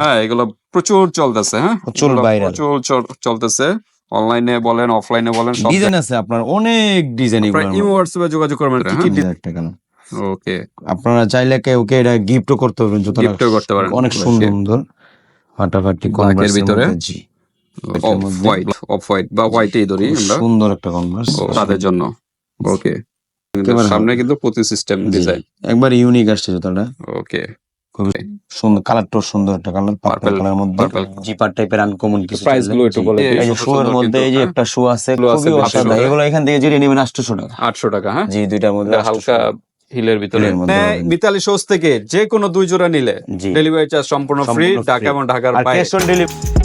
হ্যাঁ এগুলো প্রচুর চলতেছে হ্যাঁ? প্রচুর এগুলো প্রচুর চলতেছে। অনলাইনে বলেন অফলাইনে বলেন ডিজাইন আছে আপনার অনেক ডিজাইন ইমো হোয়াটসঅ্যাপে যোগাযোগ করবেন হ্যাঁ? কালার ওকে আপনারা চাইলে কেউকে এটা গিফটও করতে পারবেন জুতোটা গিফটও করতে পারেন অনেক সুন্দর ফাটাফাটি কনভার্সের ভিতরে? জি। অফ হোয়াইট অফ হোয়াইট বা হোয়াইটেই ধরি আমরা। সুন্দর একটা কনভার্স তাদের জন্য। ওকে সামনে কিন্তু প্রতি সিস্টেম ডিজাইন একবার ইউনিক আসছে জুতাটা। ওকে খুবই সুন্দর কালারটাও সুন্দর একটা কালার পার্পল কালার মধ্যে। জিপার টাইপের আনকমন কিছু প্রাইসগুলো একটু বলে এই যে শু এর মধ্যে এই যে একটা শু আছে এগুলো খুবই অসাধারণ। এগুলো এখান থেকে যদি নেবেন আটশোশো টাকা। আটশো টাকা হ্যাঁ? জি দুইটার মধ্যে হালকা হিলের ভিতরে। মধ্যে হ্যাঁ, মিতালি শোজ থেকে যে কোনো দুই জোড়া নিলে ডেলিভারি চার্জ সম্পূর্ণ ফ্রি ঢাকা এবং ঢাকার আর বাইরে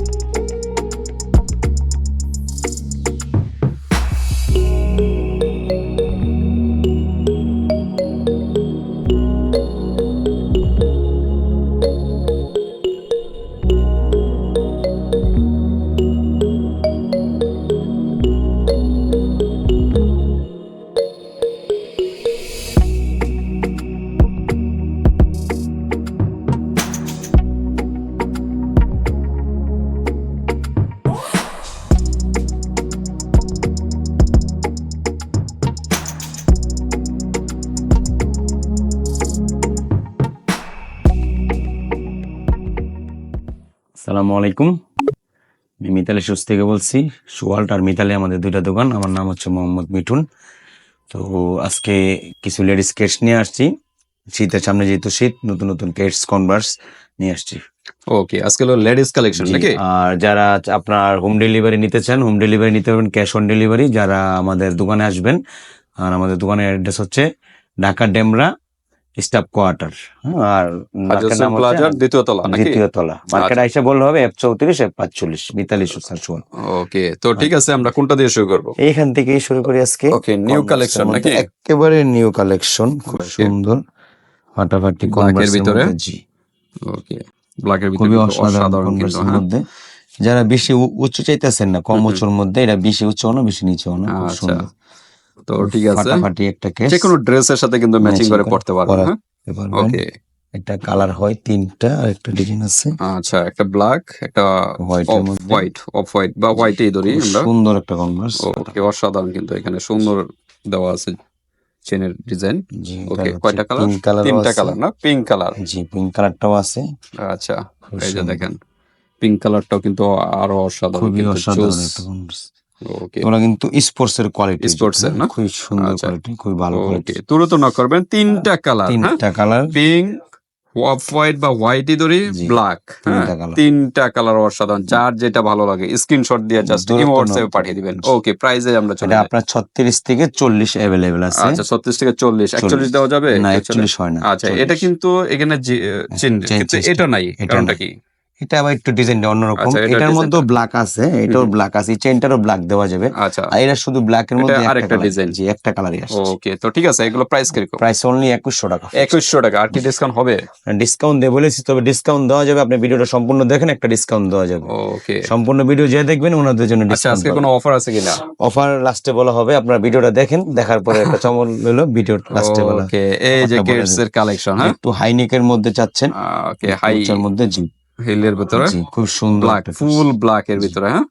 ক্যাশ অন ডেলিভারি সালামু আলাইকুম। আমি মিতালি সুস থেকে বলছি। সুয়াল্ট আর মিতালি আমাদের দুইটা দোকান। আমার নাম হচ্ছে মোহাম্মদ মিঠুন। তো আজকে কিছু লেডিস কেটস নিয়ে আসছি। শীতের সামনে যেহেতু শীত নতুন নতুন কেটস কনভার্স নিয়ে আসছি। ওকে আজকে হলো লেডিস কালেকশন নাকি? আর যারা আপনার হোম ডেলিভারি নিতে চান হোম ডেলিভারি নিতে পারবেন ক্যাশ অন ডেলিভারি যারা আমাদের দোকানে আসবেন আর আমাদের দোকানের অ্যাড্রেস হচ্ছে ঢাকা ডেমরা স্টাফ কোয়ার্টার আর প্লাজার দ্বিতীয় তলা দ্বিতীয় তলা। মার্কেট আচ্ছা। আইসা বললে হবে এফ চৌত্রিশ এফ পাঁচচল্লিশ বিতাল্লিশ সাতচুয়ান ওকে তো ঠিক আছে আমরা কোনটা দিয়ে শুরু করব? এইখান থেকেই শুরু করি আজকে। ওকে নিউ কালেকশন নাকি? একেবারে নিউ কালেকশন খুব সুন্দর। ফাটাফাটি এর ভিতরে? জি। ওকে ব্ল্যাকের ভিতরে অসাধারণ কিন্তু হ্যাঁ। মধ্যে। যারা বেশি উচ্চ চাইতেছেন না কম। উচ্চর মধ্যে এটা বেশি উচ্চ না বেশি নিচেও না খুব আচ্ছা, সুন্দর। তো ঠিক আছে। ফাটাফাটি একটা কেস যে কোনো ড্রেসের সাথে কিন্তু ম্যাচিং করে পড়তে পারবেন পরা- হ্যাঁ? ওকে একটা কালার হয় তিনটা আর একটা ডিজাইন আছে। আচ্ছা একটা ব্ল্যাক একটা white off white off white বা হোয়াইটেই ধরি আমরা। সুন্দর একটা কনভার্স ওকে অসাধারণ কিন্তু এখানে। সুন্দর দেওয়া আছে চেনের ডিজাইন Okay, কয়টা কালার তিনটা কালার না? পিঙ্ক কালার জি পিঙ্ক কালারটাও আছে। আচ্ছা এই যে দেখেন। পিঙ্ক কালারটাও কিন্তু আরও অসাধারণ কিন্তু ওরা কিন্তু স্পোর্টস এর কোয়ালিটি Sports এর না? খুবই সুন্দর আচ্ছা। কোয়ালিটি খুবই ভালো কোয়ালিটি তুরন্ত নক করবেন। তিনটা কালার হ্যাঁ তিনটা কালার পিঙ্ক অফ হোয়াইট বা হোয়াইটই ধরি ব্ল্যাক তিনটা কালার অসাধারণ। যার যেটা ভালো লাগে স্ক্রিনশট দিয়ে জাস্ট দ্রুত হোয়াটসঅ্যাপে পাঠিয়ে দিবেন। ওকে প্রাইজে আমরা চলে এটা আপনার ছত্রিশ থেকে চল্লিশ অ্যাভেলেবেল আছে। আচ্ছা ছত্রিশ থেকে চল্লিশ। একচল্লিশ দেওয়া যাবে? না Actually? একচল্লিশ হয় না আচ্ছা এটা কিন্তু এখানে চিহ্ন কিন্তু এটা নাই কারণটা কি? এটা আবার একটু ডিজাইনটা অন্যরকম। আচ্ছা, এটার মধ্যেও ব্ল্যাক আছে এটাও ব্ল্যাক আছে চেনটারও ব্ল্যাক দেওয়া যাবে। আচ্ছা। আর এটা শুধু ব্ল্যাক এর মধ্যে আরেকটা design। জি একটা কালারই আসছে। ওকে তো ঠিক আছে এগুলো প্রাইস কীরকম? প্রাইস অনলি একুশশো টাকা। একুশশো টাকা আর কি ডিসকাউন্ট হবে? ডিসকাউন্ট দেবো বলেছি তবে ডিসকাউন্ট দেওয়া যাবে আপনি ভিডিওটা সম্পূর্ণ দেখেন একটা ডিসকাউন্ট দেওয়া যাবে। ওকে সম্পূর্ণ ভিডিও যে দেখবেন ওনাদের জন্য আচ্ছা আজকে কোনো অফার আছে কিনা? অফার লাস্টে বলা হবে আপনার ভিডিওটা দেখেন দেখার পরে একটা চমক হলো ভিডিও লাস্টে বলা। ওকে এই যে কিডস এর কালেকশন হ্যাঁ? একটু হাইনেকের মধ্যে চাচ্ছেন ওকে হাই উচ্চের মধ্যে জি। হিলের ভিতরে? খুব সুন্দর। ফুল ব্ল্যাক এর ভিতরে হ্যাঁ?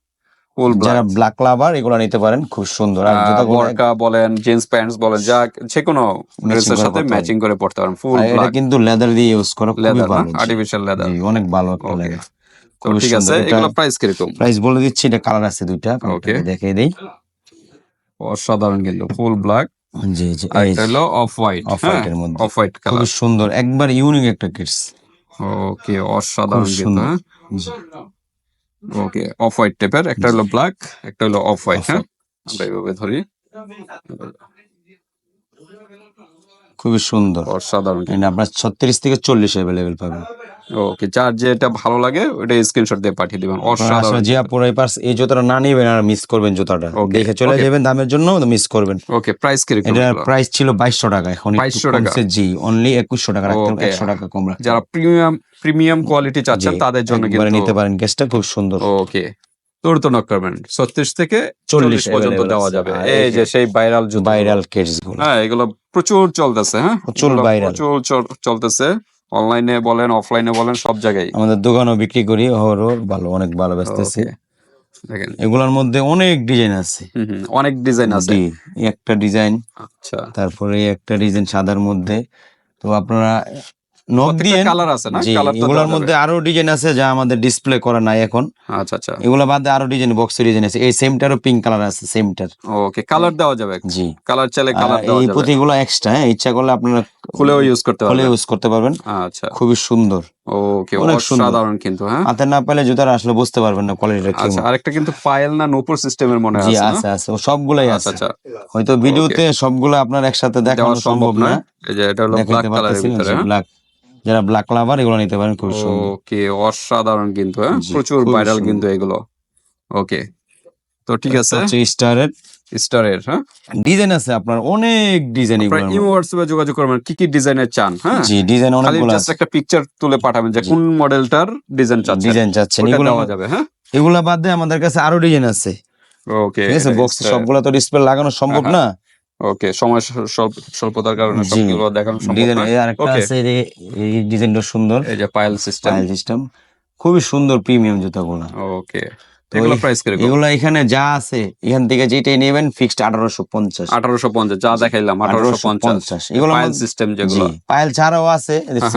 ফুল যারা ব্ল্যাক লাভার এগুলো নিতে পারেন খুব সুন্দর। আর বরকা বলেন জিন্স প্যান্টস বলেন যা যে কোনো ড্রেসের সাথে ম্যাচিং করে পড়তে পারেন ফুল এটা কিন্তু লেদার দিয়ে ইউজ করা খুবই ভালো। আর্টিফিশিয়াল লেদার অনেক ভালো একটা. লেদার তো ঠিক আছে এগুলো প্রাইস কীরকম? প্রাইস বলে দিচ্ছি এটা কালার আছে দুইটা Okay. দেখে দেই। অসাধারণ কিন্তু ফুল ব্ল্যাক জি জি এটা হলো অফ হোয়াইট অফ হোয়াইটের মধ্যে। অফ হোয়াইট কালার খুবই সুন্দর একবার ইউনিক একটা কিডস ওকে অসাধারণ খুব কিন্তু সুন্দর। হ্যাঁ? জি ওকে অফ হোয়াইট টাইপের একটা হলো ব্ল্যাক একটা হলো অফ হোয়াইট হ্যাঁ আমরা এইভাবে ধরি। খুবই সুন্দর। অসাধারণ আপনার ছত্রিশ থেকে চল্লিশ অ্যাভেলেবেল পাবেন ওকে যার যেটা ভালো লাগে ওটা স্ক্রিনশট দিয়ে পাঠিয়ে দিবেন। অসাধারণ আসলে যে পুরো পার্স এই জুতাটা না নিবেন আর মিস করবেন জুতাটা। দেখে চলে যাবেন দামের জন্য মিস করবেন। ওকে প্রাইস এটার এগুলো? প্রাইস ছিল বাইশশো টাকা এখন 2200 টাকা? জি অনলি একুশশো টাকা রাখতে Okay. একশো টাকা কম যারা প্রিমিয়াম প্রিমিয়াম কোয়ালিটি চাচ্ছেন তাদের জন্য কিন্তু নিতে পারেন গ্যাসটা খুব সুন্দর। ওকে তোর তো নক করবেন। ছত্রিশ থেকে চল্লিশ পর্যন্ত দেওয়া যাবে। এই যে সেই ভাইরাল ভাইরালগুলো। হ্যাঁ এগুলো প্রচুর চলতেছে হ্যাঁ? প্রচুর viral। প্রচুর চল- চলতেছে। অনলাইনে বলেন অফলাইনে বলেন সব জায়গায়। আমাদের দোকানও বিক্রি করি ওরও ভালো অনেক ভালো বেচতেছে এগুলার দেখেন। এগুলোর মধ্যে অনেক ডিজাইন আছে। অনেক ডিজাইন আছে। এই একটা ডিজাইন আচ্ছা। তারপরে একটা ডিজাইন সাদার মধ্যে। তো আপনারা নখ দিয়ে কালার আছে না? কালার এগুলোর মধ্যে আরও ডিজাইন আছে যা আমাদের ডিসপ্লে করা নাই এখন। আচ্ছা আচ্ছা। এগুলো বাদে আরও ডিজাইন বক্সের ডিজাইন আছে। এই সেমটারও পিঙ্ক কালার আছে সেমটার ওকে কালার দেওয়া যাবে জি। কালার আর কালার দেওয়া এই পুঁতিগুলো এক্সট্রা ইচ্ছা করলে আপনারা খুলেও ইউজ করতে খুলে পারবেন ইউজ করতে পারবেন। আচ্ছা। খুবই সুন্দর। ওকে অনেক। অসাধারণ কিন্তু হ্যাঁ? হাতে না পেলে জুতার আসলে বুঝতে পারবেন না কোয়ালিটিটা আচ্ছা কেমন আরেকটা কিন্তু পায়েল না নূপুর সিস্টেমের মনে আছে আছে আছে। সবগুলাই আচ্ছা আছে। আচ্ছা। হয়তো ভিডিওতে সবগুলো আপনার একসাথে দেখানো সম্ভব না। এই যে এটা হলো ব্ল্যাক কালারের ভিতরে হ্যাঁ? ব্ল্যাক যারা ব্ল্যাক লাভার এগুলো নিতে পারেন খুব সুন্দর। ওকে অসাধারণ কিন্তু হ্যাঁ? প্রচুর ভাইরাল কিন্তু এগুলো। ওকে তো ঠিক আছে। স্টারের স্টারের হ্যাঁ? ডিজাইন আছে আপনার অনেক ডিজাইন আপনারা ইমো হোয়াটসঅ্যাপে যোগাযোগ করবেন কি কি ডিজাইনের চান হ্যাঁ? জি ডিজাইন অনেকগুলো আছে। একটা পিকচার তুলে পাঠাবেন যে কোন মডেলটার ডিজাইন চাচ্ছেন। ডিজাইন চাচ্ছেন এগুলো দেওয়া যাবে হ্যাঁ? এগুলা বাদ দিয়ে আমাদের কাছে আরও ডিজাইন আছে। ওকে ঠিক আছে বক্স সবগুলো তো ডিসপ্লে লাগানো সম্ভব না। ওকে সময় স্বল্প- স্বল্প- স্বল্পতার কারণে। সবগুলো দেখানো সম্ভব না আরেকটা আছে যে- এই ডিজাইনটা সুন্দর। এই যে পাইল সিস্টেম পাইল সিস্টেম খুবই সুন্দর প্রিমিয়াম জুতাগুলো। ওকে এগুলো প্রাইস কীরকম? এগুলো এখানে যা আছে এখান থেকে যেটাই নেবেন ফিক্সড আঠারোশো পঞ্চাশ। আঠারোশো পঞ্চাশ যা দেখাইলাম আঠারোশো পঞ্চাশ। এগুলো পাইল সিস্টেম যেগুলো। পাইল ছাড়াও আছে।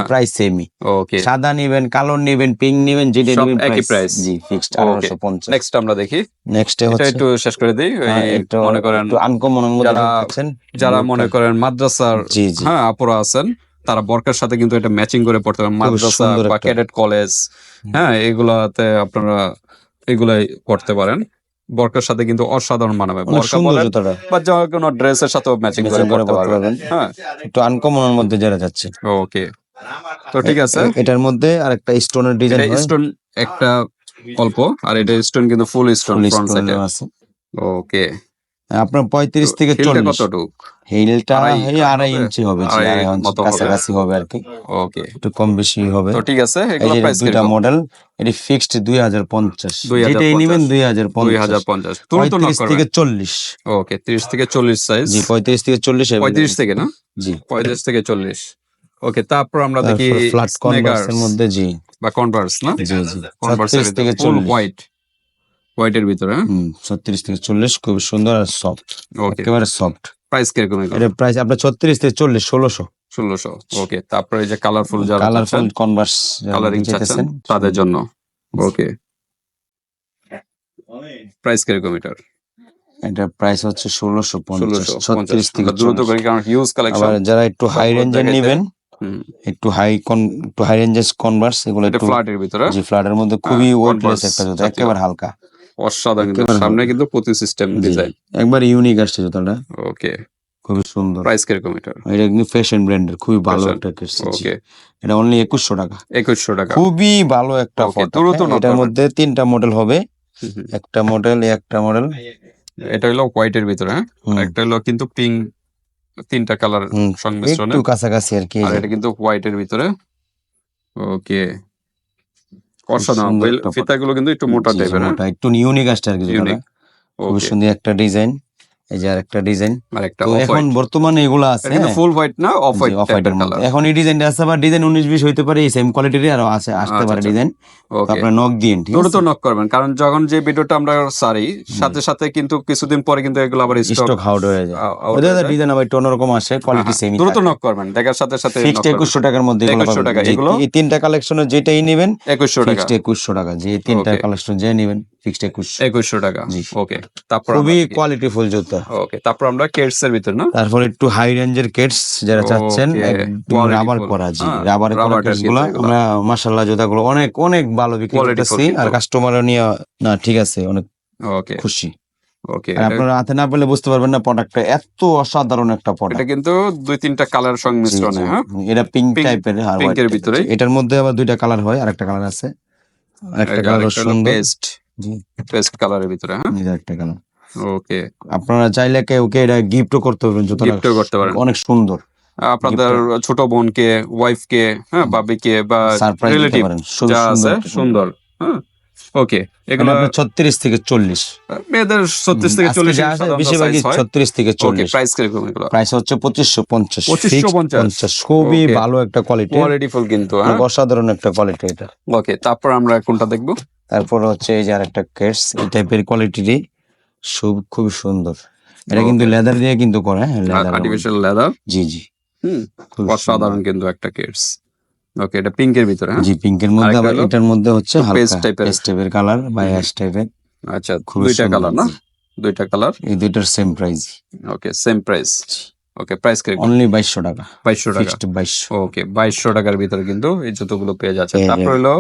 প্রাইস সেমই ওকে সাদা নিবেন কালো নিবেন পিঙ্ক নিবেন যেটা নিবেন একই প্রাইস জি ফিক্সড Okay. আঠারোশো পঞ্চাশ। নেক্সট আমরা দেখি। নেক্সট হচ্ছে একটু শেষ করে দিই হ্যাঁ, একটু মনে করেন একটু আনকমন যারা- যারা মনে করেন মাদ্রাসার হ্যাঁ আপুরা আছেন তারা বরকার সাথে কিন্তু এটা ম্যাচিং করে পড়তে পারেন। মাদ্রাসা বা ক্যাডেট কলেজ হ্যাঁ এগুলাতে আপনারা এগুলাই করতে পারেন। বরকার সাথে কিন্তু অসাধারণ মানাবে। বরকা বলেন বা যে কোনো ড্রেসের সাথেও ম্যাচিং করে পড়তে পারবেন। হ্যাঁ। একটু আনকমনের মধ্যে যারা যাচ্ছে। ওকে তো ঠিক আছে। এটার মধ্যে আর একটা স্টোনের ডিজাইন স্টোন একটা অল্প আর এটা স্টোন কিন্তু ফুল স্টোন ফ্রন্ট সাইডে আছে। ওকে আপনার পঁয়ত্রিশ থেকে চল্লিশ। হিলটা এই আড়াই ইঞ্চি হবে আড়াই ইঞ্চি হবে। কাছাকাছি হবে আর কি। ওকে একটু কম বেশি হবে। তো ঠিক আছে দুইটা মডেল এটি ফিক্সড দুই হাজার পঞ্চাশ। 2050 যেটাই নিবেন দুই হাজার পঞ্চাশ। পঁয়ত্রিশ থেকে চল্লিশ। ওকে তিরিশ থেকে চল্লিশ সাইজ জি পঁয়ত্রিশ থেকে চল্লিশ পঁয়ত্রিশ থেকে না? জি। পঁয়ত্রিশ থেকে চল্লিশ। ওকে তারপর আমরা দেখি ফ্ল্যাট কনভার্স এর মধ্যে জি। বা কনভার্স না? জি জি। কনভার্স থেকে চল্লিশ। হোয়াইট হোয়াইটের ভিতরে হ্যাঁ? হুম ছত্রিশ থেকে চল্লিশ খুব সুন্দর আর সফট ওকে একেবারে সফট প্রাইস কীরকম এটা প্রাইস আপনার ছত্রিশ থেকে চল্লিশ ষোলোশো। ষোলোশো ওকে তারপরে যে কালারফুল যারা কালারফুল কনভার্স কালারিং চাচ্ছেন তাদের জন্য ওকে প্রাইস কীরকম এটার? এটা প্রাইস হচ্ছে ষোলোশো পঞ্চাশ ছত্রিশ থেকে দ্রুত করি কারণ হিউজ কালেকশন যারা একটু হাই রেঞ্জের নেবেন একটু হাই কন একটু হাই রেঞ্জের কনভার্স এগুলো একটু ফ্ল্যাটের ভিতরে? জি ফ্ল্যাটের মধ্যে খুবই হ্যাঁ, ওয়েটলেস একটা জুতা একেবারে হালকা। অসাধারণ কিন্তু। সামনে কিন্তু প্রতি সিস্টেম ডিজাইন একবার ইউনিক আসছে জুতাটা। ওকে খুবই সুন্দর। প্রাইস কীরকম এটার এটা কিন্তু ফ্যাশন ব্র্যান্ডের খুবই ভালো একটা ওকে এটা অনলি একুশশো টাকা। একুশশো টাকা। খুবই ভালো একটা ফটো। এটার মধ্যে তিনটা মডেল হবে। একটা মডেল একটা মডেল এটা হলো হোয়াইটের ভিতরে হ্যাঁ? একটা হলো কিন্তু পিঙ্ক তিনটা কালার সংমিশ্রণে। একটু কাছাকাছি আর কি। আর এটা কিন্তু হোয়াইটের ভিতরে। ওকে অসাধারণ না ফিতাগুলো কিন্তু একটু মোটা টাইপের হ্যাঁ? মোটা, একটু ইউনিক আসছে আর কি। ইউনিক খুব সুন্দর একটা ডিজাইন। এই যে আর একটা ডিজাইন তো এখন বর্তমানে এগুলো আছে হ্যাঁ? ফুল হোয়াইট না? Off white. কালার এখন এই ডিজাইনটা আছে আবার ডিজাইন উনিশ বিশ হইতে পারে এই সেম কোয়ালিটির আরও আছে আসতে আচ্ছা, পারে আচ্ছা। ডিজাইন। ওকে আপনার নক দিন ঠিক আছে? নক করবেন কারণ যখন যে ভিডিওটা আমরা সারি সাথে সাথে কিন্তু কিছুদিন পরে কিন্তু এগুলো আবার স্টক আউট হয়ে যায়। ওদের ডিজাইন আবার একটু অন্যরকম আসে কোয়ালিটি সেম হ্যাঁ, দ্রুত নক করবেন দেখার সাথে সাথে ফিক্সড একুশশো টাকার মধ্যে এগুলো 2100 টাকা, এগুলো? এই তিনটা কালেকশনের যেটাই নেবেন একুশশো টাকা। ফিক্সড একুশশো টাকা যে তিনটা কালেকশন যে নেবেন। ফিক্সড একুশশো একুশশো টাকা। ওকে তারপর খুবই কোয়ালিটি ফুল জুতা। ওকে তারপর আমরা কেটস এর ভিতর না? তারপর একটু হাই রেঞ্জের কেটস যারা চাচ্ছেন রাবার করা জি রাবার করা কেটসগুলো আমরা মাশাআল্লাহ জুতাগুলো অনেক অনেক ভালো বিক্রি করতেছি আর। কাস্টমারও নিয়ে না ঠিক আছে অনেক ওকে খুশি। ওকে আপনারা হাতে না পেলে বুঝতে পারবেন না প্রোডাক্টটা এত অসাধারণ একটা এটা কিন্তু দুই তিনটা কালার সংমিশ্রণে হ্যাঁ? এটা পিঙ্ক টাইপের আর। আছে। এটার মধ্যে আবার দুইটা কালার হয় আর একটা কালার আছে একটা কালার সুন্দর। পেস্ট জি। পেস্ট কালারের ভিতরে হ্যাঁ? একটা কালার ওকে। আপনারা চাইলে কেউ কে এটা গিফটও করতে পারবেন যত গিফটও করতে পারেন। অনেক সুন্দর। আপনাদের ছোট বোনকে ওয়াইফকে হ্যাঁ বাবিকে বা রিলেটিভ যা আছে সুন্দর হ্যাঁ? ওকে এগুলো এগুলো ছত্রিশ থেকে চল্লিশ। মেয়েদের ছত্রিশ থেকে চল্লিশ বেশিরভাগই ছত্রিশ থেকে চল্লিশ। প্রাইস কীরকম এগুলো? প্রাইস হচ্ছে পঁচিশশো পঞ্চাশ 2550 পঞ্চাশ। খুবই ভালো একটা কোয়ালিটি কোয়ালিটি ফুল কিন্তু হ্যাঁ। অসাধারণ একটা কোয়ালিটি এটা। ওকে তারপর আমরা কোনটা দেখব? তারপর হচ্ছে এই যে আরেকটা কেটস এই টাইপের কোয়ালিটিরই খুব খুবই সুন্দর। এটা কিন্তু লেদার দিয়ে কিন্তু করে হ্যাঁ লেদার আর্টিফিশিয়াল লেদার জি জি। হুম অসাধারণ কিন্তু একটা কিডস ওকে এটা পিঙ্কের ভিতরে। হ্যাঁ? জি পিঙ্কের মধ্যে আবার এটার মধ্যে হচ্ছে paste পেস্ট টাইপের কালার বা অ্যাশ টাইপের আচ্ছা দুইটা কালার না? দুইটা কালার এই দুইটার same price okay same price okay price কীরকম অনলি বাইশশো টাকা। বাইশশো টাকা। ফিক্সড বাইশশো। ওকে বাইশশো টাকার ভিতরে কিন্তু এই জুতোগুলো পেয়ে যাচ্ছে তারপর হলো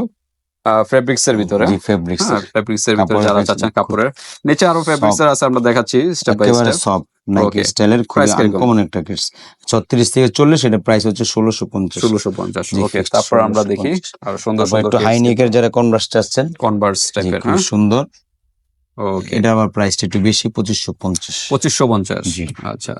ফেব্রিক্স এর ভিতরে। জি ফেব্রিক্স ফেব্রিক্স এর ভিতরে যারা চাচ্ছেন কাপড়ের। নিচে আরও ফেব্রিক্স আছে আমরা দেখাচ্ছি। Step by step soft Nike স্টাইলের খুবই আনকমন একটা কেটস ছত্রিশ থেকে চল্লিশ এটা প্রাইস হচ্ছে ষোলোশো পঞ্চাশ। ষোলোশো পঞ্চাশ। জি, ওকে তারপর আমরা দেখি। আর সুন্দর সুন্দর একটু হাই নেকের যারা কনভার্স চাচ্ছেন কনভার্স টাইপের খুবই হ্যাঁ? সুন্দর। ওকে এটা আবার প্রাইসটা একটু বেশি পঁচিশশো পঞ্চাশ। পঁচিশশো পঞ্চাশ। জি। আচ্ছা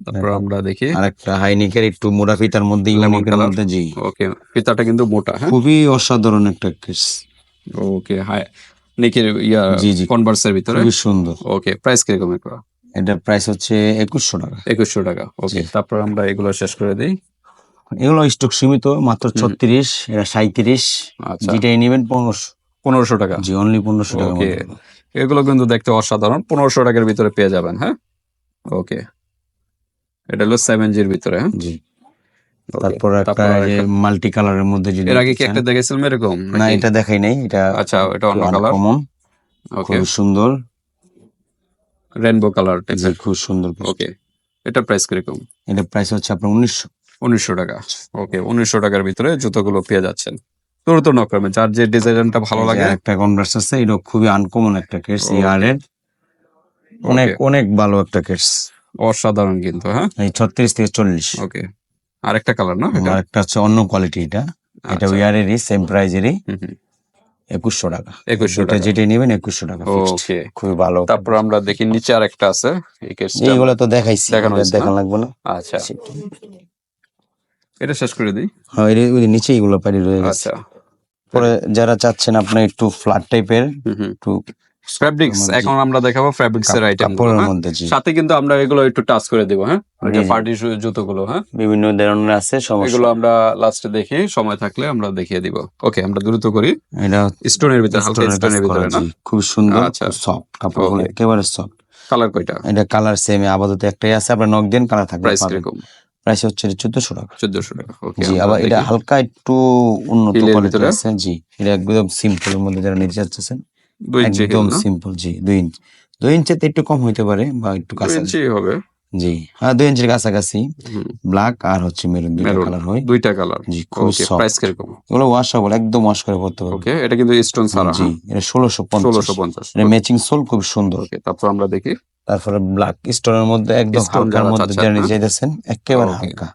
তারপর আমরা দেখি। আর একটা হাই নেকের একটু মোটা ফিতার মধ্যে ইউনিকের মধ্যে জি। ওকে ফিতাটা কিন্তু মোটা হ্যাঁ? খুবই অসাধারণ একটা কেস ওকে হাই নিকের ইয়া জি, জি। কনভার্স ভিতরে। খুবই সুন্দর। ওকে প্রাইস কীরকম একটু এটা প্রাইস হচ্ছে একুশশো টাকা। একুশশো টাকা ওকে। তারপর আমরা এগুলো শেষ করে দিই। এগুলো স্টক সীমিত মাত্র ছত্রিশ এটা সাঁত্রিশ আচ্ছা। যেটাই নেবেন পনেরোশো। পনেরোশো টাকা। জি অনলি পনেরোশো টাকা এগুলো কিন্তু দেখতে অসাধারণ। পনেরোশো টাকার ভিতরে পেয়ে যাবেন হ্যাঁ? ওকে এটা হলো সেভেন জির ভিতরে হ্যাঁ? জি। তারপর একটা মাল্টি কালারের মধ্যে যদি এর আগে কি। একটা দেখেছিলাম এরকম না এটা দেখাই নাই এটা আচ্ছা এটা অন্য কালার কমন ওকে খুব সুন্দর। রেনবো কালার খুব সুন্দর ওকে এটা প্রাইস কীরকম এটা প্রাইস হচ্ছে আপনার উনিশশো। উনিশশো টাকা। ওকে উনিশশো টাকার ভিতরে জুতোগুলো পেয়ে যাচ্ছেন। তোর তো করবেন যার যে ডিজাইনটা ভালো লাগে। একটা কনভার্স আছে এটা খুবই আনকমন একটা কেস. ইয়ারের। অনেক অনেক ভালো একটা কেস অসাধারণ কিন্তু হ্যাঁ? এই ছত্রিশ থেকে চল্লিশ। ওকে আরেকটা কালার না এটা? আর একটা হচ্ছে অন্য কোয়ালিটি এটা। এটা আচ্ছা, ইয়ারেরই সেম প্রাইজেরই একুশশো টাকা। একুশশো টাকা। যেটাই নেবেন একুশশো টাকা ওকে খুবই ভালো। তারপর আমরা দেখি নিচে আরেকটা আছে এই কেসটা এইগুলো তো দেখাইছি দেখানো? দেখানো লাগবে না। আচ্ছা। এটা শেষ করে দিই? হ্যাঁ এর- ওই নিচে এগুলো পারি রয়ে গেছে। আচ্ছা। পরে যারা চাচ্ছেন আপনার একটু ফ্ল্যাট টাইপের একটু ফ্যাব্রিক্স এখন আমরা দেখাবো ফ্যাব্রিক্স এর আইটেম মধ্যে সাথে কিন্তু আমরা এগুলো একটু টাচ করে দিব হ্যাঁ। পার্টি জুতোগুলো হ্যাঁ? বিভিন্ন ধরনের আছে এগুলো আমরা লাস্টে দেখি সময় থাকলে আমরা দেখিয়ে দিব। ওকে আমরা দ্রুত করি। এটা স্টোনের ভিতরে হালকা স্টোনের ভিতরে না? খুব সুন্দর আচ্ছা। সফট কাপড়গুলো একেবারে সফট কালার কয়টা? এটা কালার সেম আপাতত একটাই আছে আপনার নক দেন কালার থাকবে প্রাইস কীরকম? প্রাইস হচ্ছে চোদ্দশো টাকা। চোদ্দশো টাকা জি আবার এটা হালকা একটু উন্নত কোয়ালিটির আছে জি। এটা একদম সিম্পল এর মধ্যে যারা নিতে চাচ্ছেন একদম সিম্পল জি দুই ইঞ্চি। দুই ইঞ্চিতে একটু কম হইতে পারে বা একটু কাছাকাছি। হবে। জি হ্যাঁ দুই ইঞ্চির কাছাকাছি। ব্ল্যাক আর হচ্ছে মেরুন দুইটা কালার হয়। দুইটা কালার জি খুব প্রাইস কীরকম এগুলো ওয়াশেবল একদম ওয়াশ করে পড়তে পারবে। ওকে এটা কিন্তু স্টোন ছাড়া জি এটা ষোলোশো পঞ্চাশ। ষোলোশো পঞ্চাশ এটা ম্যাচিং সোল খুব সুন্দর। ওকে তারপর আমরা দেখি। তারপরে ব্ল্যাক স্টোনের মধ্যে একদম হালকার মধ্যে যারা নিতে হ্যাঁ? চাইতেছেন একেবারে হালকা।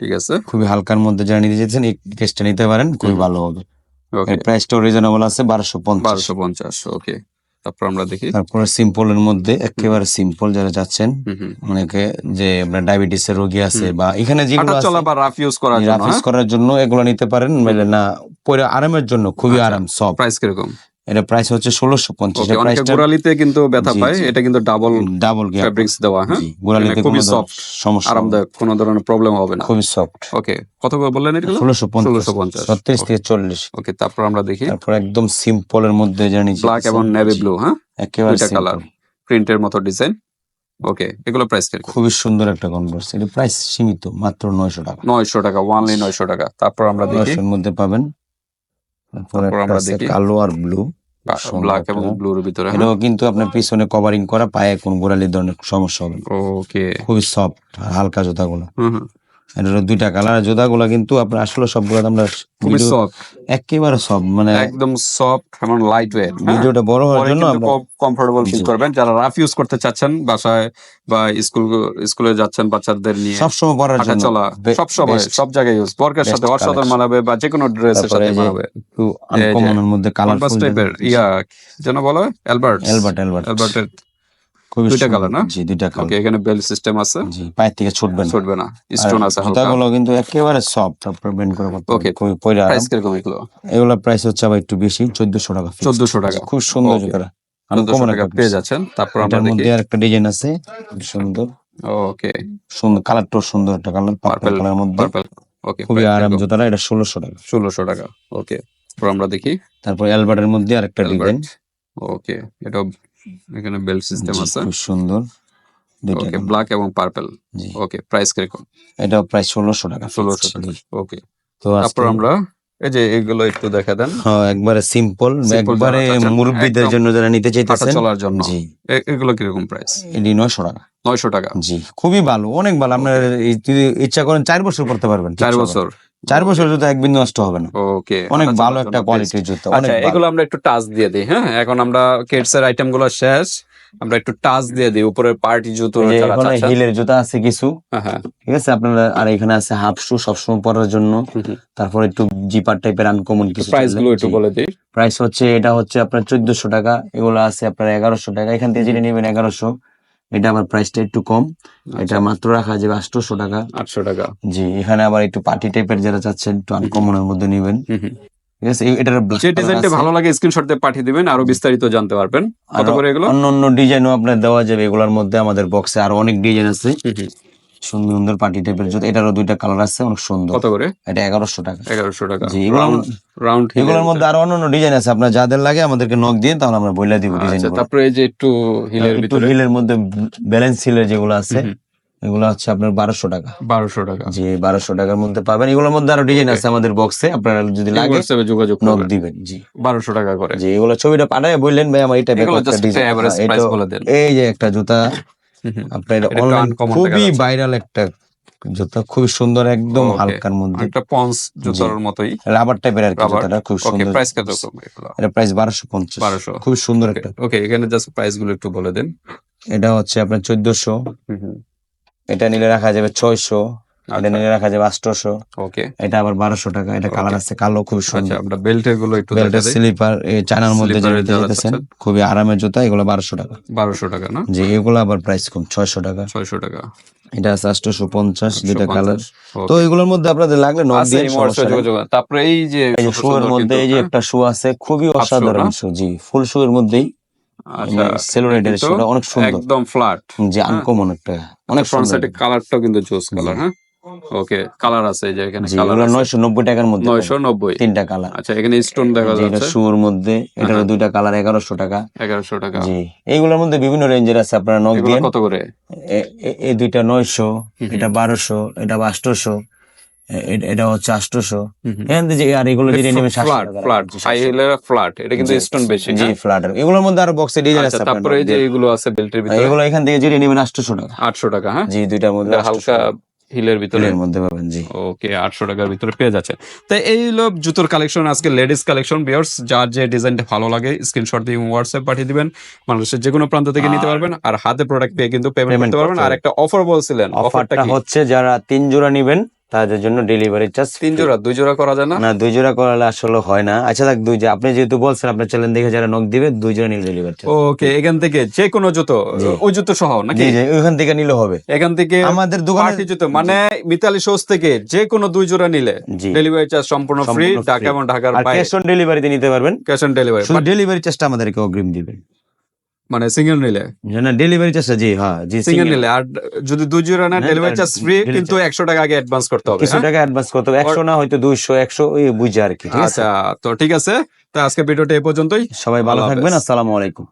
ঠিক আছে। খুবই হালকার মধ্যে যারা নিতে চাইছেন এই কেসটা নিতে পারেন খুবই ভালো হবে। ওকে এর প্রাইসটাও রিজনেবল আছে বারোশো পঞ্চাশ। বারোশো পঞ্চাশ ওকে তারপর আমরা দেখি। তারপরে সিম্পলের মধ্যে একেবারে সিম্পল যারা যাচ্ছেন। অনেকে যে আপনার ডায়াবেটিস এর রোগী আছে বা এখানে যেগুলো চলা বা রাফ ইউজ করার জন্য রাফিস করার জন্য এগুলো নিতে পারেন মানে না পরে আরামের জন্য খুবই আচ্ছা। আরাম সব। প্রাইস কীরকম? এটা প্রাইস হচ্ছে ষোলোশো পঞ্চাশ। গোড়ালিতে কিন্তু ব্যথা পায় এটা কিন্তু ডাবল ডাবল গিয়ার ফেব্রিক্স দেওয়া হ্যাঁ? গোড়ালিতে খুবই soft, সমস্যা আরামদায়ক কোনো ধরনের প্রবলেম হবে না। খুবই সফট ওকে কত বললেন এগুলো? ষোলোশো পঞ্চাশ। 1650 ছত্রিশ থেকে চল্লিশ। ওকে তারপর আমরা দেখি। তারপর একদম সিম্পল এর মধ্যে জানি ব্ল্যাক এবং নেভি ব্লু হ্যাঁ? একেবারে কালার প্রিন্টের মতো ডিজাইন ওকে এগুলো প্রাইস খুবই সুন্দর একটা কনভার্স এটা প্রাইস সীমিত মাত্র নয়শো টাকা। নয়শো টাকা ওয়ানলি নয়শো টাকা। তারপর আমরা দেখি। মধ্যে পাবেন। তারপর আমরা দেখি। কালো আর ব্লু ব্ল্যাক। এবং ব্লুর ভিতরে হ্যাঁ? এটাও কিন্তু আপনার পিছনে কভারিং করা পায়ে কোন গোড়ালির ধরনের সমস্যা হবে ওকে খুবই সফট হালকা জুতাগুলো দুইটা কালার। জুতাগুলো কিন্তু আপনার আসলে সবগুলো আমরা খুবই সফট একেবারে সব মানে একদম সফট এবং লাইট ওয়েট ভিডিওটা বড় হওয়ার জন্য কমফোর্টেবল ফিল করবেন। যারা রাফ ইউজ করতে চাচ্ছেন বাসায় বা স্কুল স্কুলে যাচ্ছেন বাচ্চাদের নিয়ে সবসময় পরার হাঁটা জন্য চলা সব সময় সব জায়গায় ইউজ বর্কের সাথে অসাধারণ মানাবে বা যে কোনো ড্রেসের সাথে মানাবে। একটু আনকমনের মধ্যে কালারফুল টাইপের ইয়া যেন বলো অ্যালবার্ট এলবার্ট এলবার্ট অ্যালবার্টের দুইটা সুন্দর। না? জি দুইটা কালার এখানে বেল সিস্টেম আছে। জি পায়ের থেকে ছুটবে না ছুটবে না স্টোন আছে হালকা। জুতাগুলো কিন্তু একেবারে সফট তারপর বেন্ড করে করতে Okay. খুবই প্রাইস কীরকম এগুলো? এগুলো প্রাইস হচ্ছে আবার একটু বেশি চোদ্দশো টাকা fixed। 1400 টাকা। খুব সুন্দর. জুতাটা। চোদ্দশো টাকা পেয়ে যাচ্ছেন। তারপর আমরা দেখি। একটা ডিজাইন আছে সুন্দর। ওকে সুন্দর কালারটাও সুন্দর একটা কালার পার্পল কালার মধ্যে। ওকে খুবই আরাম জুতাটা এটা ষোলোশো টাকা। ষোলোশো টাকা। ওকে তারপর আমরা দেখি। তারপর অ্যালবার্টের মধ্যে আরেকটা ডিজাইন ওকে এটা এখানে বেল সিস্টেম আছে। খুব সুন্দর। ওকে ব্ল্যাক এবং পার্পল। ওকে প্রাইস কীরকম? এটা প্রায় ষোলোশো টাকা ষোলোশো। টাকা। ওকে। তো তারপর আমরা এই যে এগুলো একটু দেখা দেন। হ্যাঁ একবারে সিম্পল একবারে মুরব্বীদের জন্য যারা নিতে চাইতেছেন চলার জন্য। জি। এগুলো কীরকম প্রাইস এটি নয়শো টাকা। নয়শো টাকা। জি খুবই ভালো অনেক ভালো। আপনার ইচ্ছা করেন চার বছর করতে পারবেন চার বছর। চার বছর জুতো এক বিন্দু নষ্ট হবে না। ওকে। অনেক ভালো চলার একটা কোয়ালিটির জুতো আচ্ছা এগুলো আমরা একটু টাচ দিয়ে দিই হ্যাঁ? এখন আমরা কিডস এর আইটেমগুলো শেষ। আমরা একটু টাচ দিয়ে দিই উপরের পার্টি জুতো এখানে হিলের জুতো আছে কিছু। হ্যাঁ হ্যাঁ। ঠিক আছে আপনারা আর এখানে আছে হাফ শু সবসময় পরার জন্য। তারপর একটু জিপার টাইপের আনকমন কিছু প্রাইসগুলো একটু বলে দিই। প্রাইস হচ্ছে এটা হচ্ছে আপনার চোদ্দশো টাকা এগুলো আছে আপনার এগারোশো টাকা। এখান থেকে যেটা নেবেন এগারোশো। এটা আবার প্রাইসটা একটু কম। আচ্ছা। এটা মাত্র রাখা যাবে আটশোশো টাকা। আটশো টাকা। জি এখানে আবার একটু পার্টি টাইপের যারা চাচ্ছেন একটু আনকমনের মধ্যে নেবেন। হুম হুম। ঠিক আছে এটার যে ডিজাইনটা ভালো লাগে স্ক্রিনশট দিয়ে পাঠিয়ে দিবেন আরও বিস্তারিত জানতে পারবেন। কত করে এগুলো? অন্য অন্য ডিজাইনও আপনার দেওয়া যাবে এগুলোর মধ্যে আমাদের বক্সে আরও অনেক ডিজাইন আছে। সুন্দর সুন্দর পার্টি টাইপের জুতো। এটারও দুইটা কালার আছে অনেক সুন্দর। কত করে? এটা এগারোশো টাকা। এগারোশো টাকা। জি, রাউন্ড এগুলোর মধ্যে আরও অন্য ডিজাইন আছে। আপনার যাদের লাগে আমাদেরকে নক দিয়ে তাহলে আমরা বইলা দিব ডিজাইন আচ্ছা তারপরে এই যে একটু হিলের ভিতরে। হিলের মধ্যে ব্যালেন্স হিলের যেগুলো আছে এগুলো হচ্ছে আপনার বারোশো টাকা। বারোশো টাকা। জি বারোশো টাকার মধ্যে পাবেন। এগুলোর মধ্যে আরও ডিজাইন আছে আমাদের বক্সে আপনারা যদি লাগে যোগাযোগ নক দিবেন জি। বারোশো টাকা করে। জি এগুলো ছবিটা পাঠায় বললেন ভাই আমার এটা বলে দেন। এই যে একটা জুতা। আপনার অনলাইন খুবই ভাইরাল একটা জুতা খুবই সুন্দর একদম হালকার মধ্যে। একটা পন্স জুতোর মতোই। রাবার টাইপের আর কি জুতাটা খুব ওকে সুন্দর। প্রাইস কত এটা প্রাইস বারোশো পঞ্চাশ। 1200 খুব সুন্দর একটা। ওকে এখানে জাস্ট প্রাইসগুলো একটু বলে দেন। এটা হচ্ছে আপনার চোদ্দশো। এটা নিলে রাখা যাবে ছয়শো। এটা আচ্ছা। নিলে রাখা যাবে আটশোশো ওকে। এটা আবার বারোশো টাকা। এটা কালার আছে কালো খুব আচ্ছা সুন্দর। আমরা বেল্টেরগুলো একটু বেল্টের স্লিপার এই চায়নার মধ্যে যেতেছেন খুবই আরামের জুতা এগুলো বারোশো টাকা। বারোশো টাকা না? যে এগুলো আবার প্রাইস কম ছয়শো টাকা। ছয়শো টাকা। এটা আছে আটশোশো পঞ্চাশ দুইটা কালার। তো এগুলোর মধ্যে আপনাদের লাগলে নক দিয়ে। তারপরে এই যে এই যে ছোট শু এর মধ্যে এই যে হ্যাঁ? একটা শু আছে খুবই অসাধারণ শু জি। ফুল শু এর মধ্যেই আচ্ছা সেলোরেটের কিন্তু অনেক সুন্দর। একদম ফ্ল্যাট যে আনকমন একটা অনেক ফ্রন্ট সাইডে কালারটাও কিন্তু জোস কালার হ্যাঁ? ওকে কালার আছে যে এখানে কালার এগুলো নয়শো নব্বই টাকার মধ্যে নয়শো নব্বই। তিনটা কালার আচ্ছা এখানে স্টোন দেখা যে এটা যাচ্ছে। শুর মধ্যে এটারও দুইটা কালার এগারোশো টাকা। এগারোশো টাকা। জি এইগুলোর মধ্যে বিভিন্ন রেঞ্জের আছে আপনারা নক দিয়ে কত করে? এই দুইটা নয়শো হুম। এটা বারোশো এটা আটশোশো এটা হচ্ছে হুম। এখান থেকে আর এগুলো যেটা নেবে ফ্ল্যাট ফ্ল্যাট হাই হিলের ফ্ল্যাট এটা কিন্তু স্টোন বেশি জি? ফ্ল্যাট এগুলোর মধ্যে আরও বক্সে ডিজাইন আচ্ছা আছে তারপরে এই যে এগুলো আছে বেল্টের ভিতরে এগুলো এখান থেকে যেটা নেবেন আটশোশো টাকা। আটশো টাকা হ্যাঁ? জি দুইটার মধ্যে হালকা হিলের ভিতরে? এর মধ্যে পাবেন জি। ওকে আটশো টাকার ভিতরে পেয়ে যাচ্ছে তো এই হলো জুতোর কালেকশন আজকে লেডিস কালেকশন বিয়ার্স যার যে ডিজাইনটা ভালো লাগে স্ক্রিনশট দিয়ে হোয়াটসঅ্যাপ পাঠিয়ে দিবেন। মানুষের যে কোনো প্রান্ত থেকে নিতে পারবেন আর হাতে প্রোডাক্ট পেয়ে কিন্তু পেমেন্ট করতে পারবেন। আর একটা অফার বলছিলেন অফারটা অফারটা হচ্ছে যারা তিন জোড়া নিবেন তাদের জন্য ডেলিভারি চার্জ তিন জোড়া দুই জোড়া করা যায় না? না দুই জোড়া করালে আসলে হয় না। আচ্ছা দেখ দুই আপনি যেহেতু বলছেন আপনার চ্যানেল দেখে যারা নক দিবে দুই জোড়া নিলে ডেলিভারি ওকে এখান থেকে যে কোনো জুতো ওই জুতো সহ নাকি? জি ওইখান থেকে নিলে হবে। এখান থেকে আমাদের দোকানে জুতো মানে মিতালি শোস থেকে যে কোনো দুই জোড়া নিলে ডেলিভারি চার্জ সম্পূর্ণ ফ্রি ঢাকা এবং ঢাকার বাইরে ক্যাশ অন ডেলিভারিতে নিতে পারবেন। ক্যাশ অন ডেলিভারি ডেলিভারি চার্জটা আমাদেরকে অগ্রিম দিবেন। মানে সিঙ্গেল নিলে। না ডেলিভারি চার্জ জি হ্যাঁ জি সিঙ্গেল নিলে আর যদি দুই জোড়া না ডেলিভারি চার্জ ফ্রি কিন্তু একশো টাকা আগে অ্যাডভান্স করতে হবে কিছু হ্যাঁ? টাকা অ্যাডভান্স করতে হবে একশো না হয়তো দুইশো একশো ওই বুঝে আর কি ঠিক আছে? আচ্ছা তো ঠিক আছে তো আজকে ভিডিওটা এই পর্যন্তই। সবাই ভালো থাকবেন। আসসালামু আলাইকুম।